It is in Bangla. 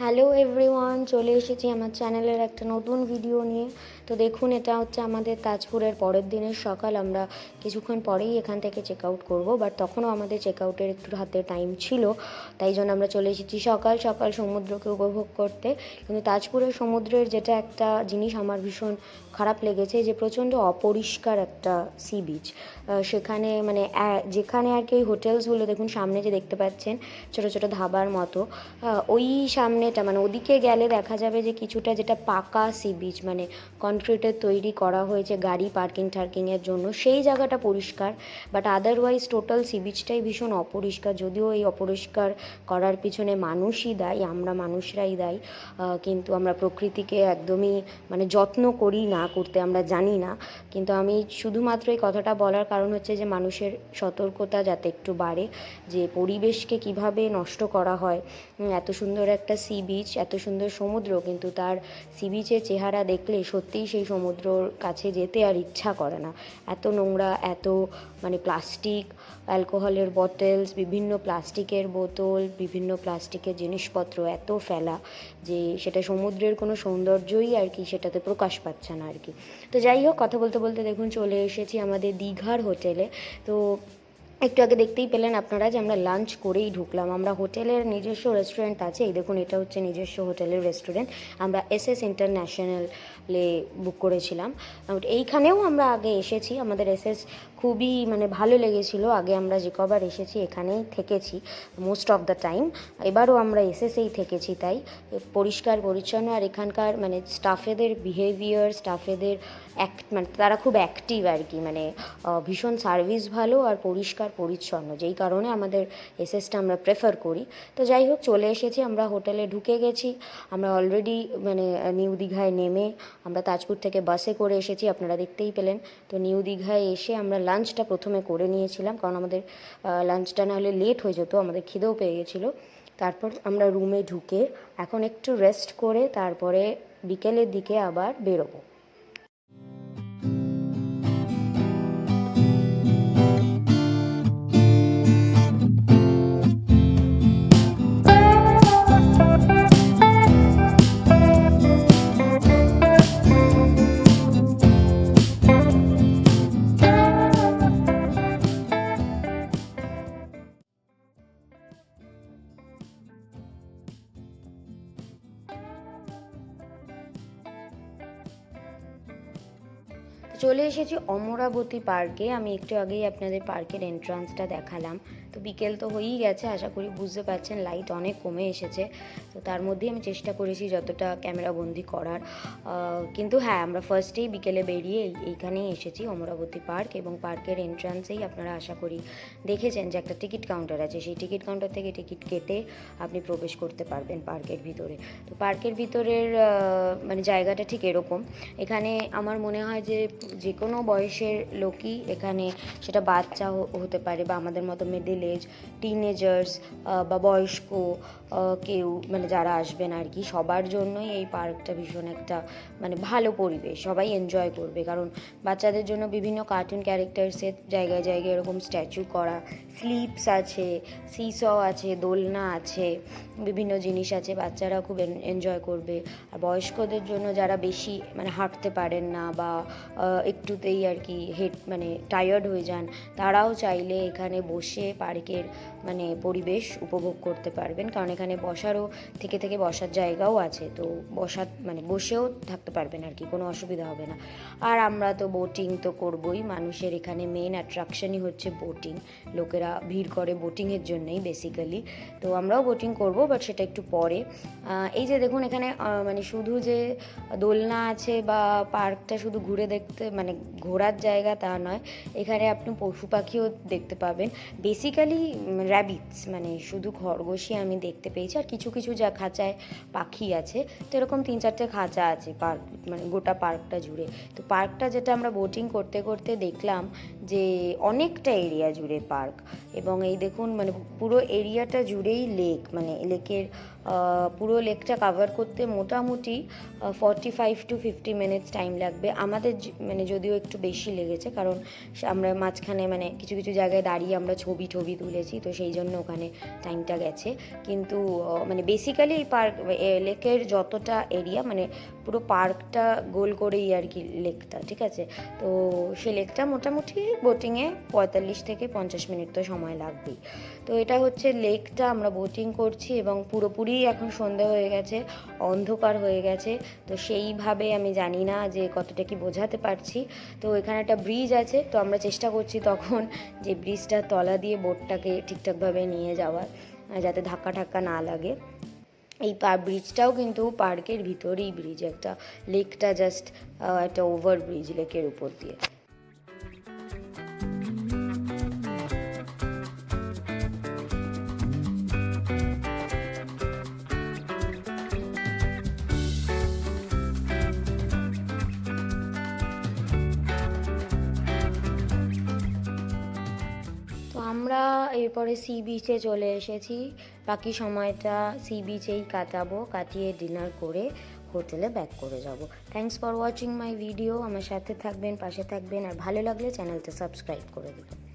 হ্যালো এভরিওয়ান চলে এসেছি আমার চ্যানেলের একটা নতুন ভিডিও নিয়ে। তো দেখুন, এটা হচ্ছে আমাদের তাজপুরের পরের দিনের সকাল। আমরা কিছুক্ষণ পরেই এখান থেকে চেক আউট করব বাট তখনও আমাদের চেক আউটের একটু হাতে টাইম ছিল। তাই জন্য আমরা চলে এসেছি সকাল সকাল সমুদ্রকে উপভোগ করতে। কিন্তু তাজপুরের সমুদ্রের যেটা একটা জিনিস আমার ভীষণ খারাপ লেগেছে, যে প্রচণ্ড অপরিষ্কার একটা সি বিচ সেখানে মানে যেখানে আর কি ওই হোটেলসগুলো দেখুন, সামনে যে দেখতে পাচ্ছেন, ছোট ছোট ধাবার মতো ওই সামনেটা মানে ওদিকে গেলে দেখা যাবে যে কিছুটা যেটা পাকা সি বিচ মানে কনক্রিটের তৈরি করা হয়েছে গাড়ি পার্কিং টার্কিংয়ের জন্য। সেই জায়গাটা পরিষ্কার বাট আদারওয়াইজ টোটাল সি বিচটাই ভীষণ অপরিষ্কার। যদিও এই অপরিষ্কার করার পিছনে মানুষই দায়ী, আমরা মানুষরাই দায়ী কিন্তু আমরা প্রকৃতিকে একদমই মানে যত্ন করি না করতে, আমরা জানি না। কিন্তু আমি শুধুমাত্র এই কথাটা বলার কারণ হচ্ছে যে মানুষের সতর্কতা যাতে একটু বাড়ে, যে পরিবেশকে কীভাবে নষ্ট করা হয়। এত সুন্দর একটা সি বিচ এত সুন্দর সমুদ্র, কিন্তু তার সি বিচের চেহারা দেখলে সত্যিই সেই সমুদ্রর কাছে যেতে আর ইচ্ছা করে না। এত নোংরা, এত মানে প্লাস্টিক, অ্যালকোহলের বটলস, বিভিন্ন প্লাস্টিকের বোতল, বিভিন্ন প্লাস্টিকের জিনিসপত্র এত ফেলা যে সেটা সমুদ্রের কোনো সৌন্দর্যই আর কি সেটাতে প্রকাশ পাচ্ছে না আর কি। তো যাই হোক, কথা বলতে বলতে দেখুন চলে এসেছি আমাদের দীঘার হোটেলে। তো একটু আগে দেখতেই পেলেন আপনারা যে আমরা লাঞ্চ করেই ঢুকলাম। আমরা হোটেলের নিজস্ব রেস্টুরেন্ট আছে। এই দেখুন, এটা হচ্ছে নিজস্ব হোটেলের রেস্টুরেন্ট আমরা এস এস ইন্টারন্যাশনালে বুক করেছিলাম। এইখানেও আমরা আগে এসেছি। আমাদের এস এস খুবই মানে ভালো লেগেছিল। আগে আমরা যে কবার এসেছি, এখানেই থেকেছি মোস্ট অফ দ্য টাইম এবারও আমরা এসএসেই থেকেছি, তাই পরিষ্কার, পরিচ্ছন্ন। আর এখানকার মানে স্টাফেদের বিহেভিয়ার স্টাফেদের অ্যাক্ট মানে তারা খুব অ্যাক্টিভ আর কি। মানে ভীষণ সার্ভিস ভালো আর পরিষ্কার পরিচ্ছন্ন, যেই কারণে আমাদের এসএসটা আমরা প্রেফার করি। তো যাই হোক, চলে এসেছি, আমরা হোটেলে ঢুকে গেছি। আমরা অলরেডি মানে নিউ দীঘায় নেমে আমরা তাজপুর থেকে বাসে করে এসেছি, আপনারা দেখতেই পেলেন। তো নিউ দীঘায় এসে আমরা লাঞ্চটা প্রথমে করে নিয়েছিলাম, কারণ আমাদের লাঞ্চটা না হলে লেট হয়ে যেত, আমাদের খিদেও পেয়ে গেছিল। তারপর আমরা রুমে ঢুকে এখন একটু রেস্ট করে তারপরে বিকেলের দিকে আবার বেরোবো। চলে এসেছি অমরাবতী পার্কে। আমি একটু আগেই আপনাদের পার্কের এন্ট্রান্সটা দেখালাম। তো বিকেল তো হয়েই গেছে, আশা করি বুঝতে পারছেন লাইট অনেক কমে এসেছে। তো তার মধ্যেই আমি চেষ্টা করেছি যতটা ক্যামেরা বন্দি করার। কিন্তু হ্যাঁ আমরা ফার্স্টেই বিকেলে বেরিয়ে এইখানেই এসেছি, অমরাবতী পার্ক এবং পার্কের এন্ট্রান্সেই আপনারা আশা করি দেখেছেন যে একটা টিকিট কাউন্টার আছে। সেই টিকিট কাউন্টার থেকে টিকিট কেটে আপনি প্রবেশ করতে পারবেন পার্কের ভিতরে। তো পার্কের ভিতরের মানে জায়গাটা ঠিক এরকম। এখানে আমার মনে হয় যে যে কোনো বয়সের লোকই এখানে সেটা বাচ্চা হতে পারে বা আমাদের মতো মিডল এজ টিনেজার্স বা বয়স্ক কেউ মানে যারা আসবেন আর কি, সবার জন্যই এই পার্কটা ভীষণ একটা মানে ভালো পরিবেশ, সবাই এনজয় করবে। কারণ বাচ্চাদের জন্য বিভিন্ন কার্টুন ক্যারেক্টার্সের জায়গায় জায়গায় এরকম স্ট্যাচু করা স্লিপস আছে সিস আছে, দোলনা আছে, বিভিন্ন জিনিস আছে বাচ্চারা খুব এনজয় করবে। আর বয়স্কদের জন্য যারা বেশি মানে হাঁটতে পারেন না বা একটুতেই আর কি হেড মানে টায়ার্ড হয়ে যান। তারাও চাইলে এখানে বসে পার্কের মানে পরিবেশ উপভোগ করতে পারবেন। কারণ এখানে বসারও থেকে থেকে বসার জায়গাও আছে। তো বসার মানে বসেও থাকতে পারবেন আর কি, কোনো অসুবিধা হবে না। আর আমরা তো বোটিং তো করবই। মানুষের এখানে মেন অ্যাট্রাকশনই হচ্ছে বোটিং লোকেরা ভিড় করে বোটিংয়ের জন্যই বেসিক্যালি তো আমরাও বোটিং করব বাট সেটা একটু পরে। এই যে দেখুন এখানে মানে শুধু যে দোলনা আছে বা পার্কটা শুধু ঘুরে দেখতে মানে ঘোরার জায়গা তা নয়। এখানে আপনি পশু পাখিও দেখতে পাবেন। বেসিক্যালি র্যাবিটস মানে শুধু খরগোশই আমি দেখতে পেয়েছি, আর কিছু কিছু যা খাঁচায় পাখি আছে, তো এরকম তিন চারটে খাঁচা আছে পার্ক মানে গোটা পার্কটা জুড়ে। তো পার্কটা যেটা আমরা বোটিং করতে করতে দেখলাম যে অনেকটা এরিয়া জুড়ে পার্ক। এবং এই দেখুন মানে পুরো এরিয়াটা জুড়েই লেক মানে লেকের পুরো লেকটা কাভার করতে মোটামুটি forty five to fifty minutes time লাগবে। আমাদের মানে যদিও একটু বেশি লেগেছে, কারণ আমরা মাঝখানে মানে কিছু কিছু জায়গায় দাঁড়িয়ে আমরা ছবি টবি তুলেছি, তো সেই জন্য ওখানে টাইমটা গেছে। কিন্তু মানে বেসিক্যালি এই পার্ক লেকের যতটা এরিয়া মানে পুরো পার্কটা গোল করেই আর কি লেকটা, ঠিক আছে? তো সেই লেকটা মোটামুটি বোটিংয়ে পঁয়তাল্লিশ থেকে পঞ্চাশ মিনিট তো সময় লাগবেই। তো এটা হচ্ছে লেকটা আমরা বোটিং করছি এবং পুরোপুরি এখন সন্ধে হয়ে গেছে, অন্ধকার হয়ে গেছে, তো সেইভাবে আমি জানি না যে কতটা কি বোঝাতে পারছি। তো এখানে একটা ব্রিজ আছে, তো আমরা চেষ্টা করছি তখন যে ব্রিজটার তলা দিয়ে বোটটাকে ঠিকঠাকভাবে নিয়ে যাওয়ার, যাতে ধাক্কা ঠাক্কা না লাগে। এই পা ব্রিজটাও কিন্তু পার্কের ভিতরেই ব্রিজ একটা লেকটা জাস্ট একটা ওভার ব্রিজ লেকের উপর দিয়ে। আমরা এরপরে সি বিচে চলে এসেছি। বাকি সময়টা সি বিচেই কাটাবো, কাটিয়ে ডিনার করে হোটেলে ব্যাক করে যাব। Thanks for watching my video আমার সাথে থাকবেন, পাশে থাকবেন, আর ভালো লাগলে চ্যানেলটা সাবস্ক্রাইব করে দেবেন।